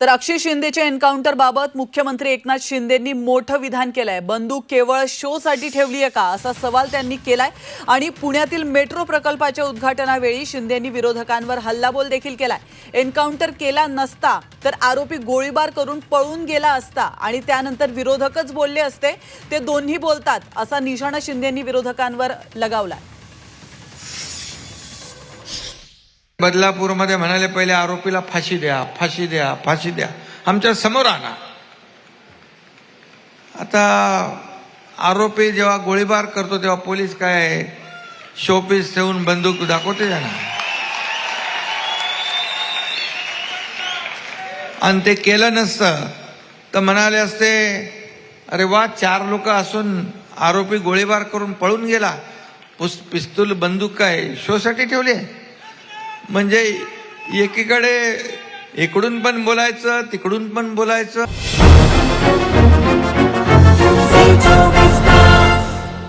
तर अक्षय शिंदेच्या एन्काउंटरबाबत मुख्यमंत्री एकनाथ शिंदेंनी मोठं विधान केलंय. बंदूक केवळ शो साठी ठेवली आहे का? असा सवाल त्यांनी केलाय. आणि पुण्यातील मेट्रो प्रकल्पाच्या उद्घाटनावेळी शिंदेंनी विरोधकांवर हल्लाबोल देखील केलाय. एन्काउंटर केला नसता तर आरोपी गोळीबार करून पळून गेला असता आणि त्यानंतर विरोधकच बोलले असते. ते दोन्ही बोलतात असा निशाणा शिंदेंनी विरोधकांवर लगावलाय. बदलापूरमध्ये म्हणाले पहिले आरोपीला फाशी द्या फाशी द्या फाशी द्या. आमच्यासमोर आणा. आता आरोपी जेव्हा गोळीबार करतो तेव्हा पोलीस काय शोपीस ठेवून बंदूक दाखवते त्यांना आणि ते केलं नसतं तर म्हणाले असते अरे वा चार लोक असून आरोपी गोळीबार करून पळून गेला. पुस पिस्तूल बंदूक काय शोसाठी ठेवली आहे? म्हणजे एकीकडे इकडून पण बोलायचं तिकडून पण बोलायचं.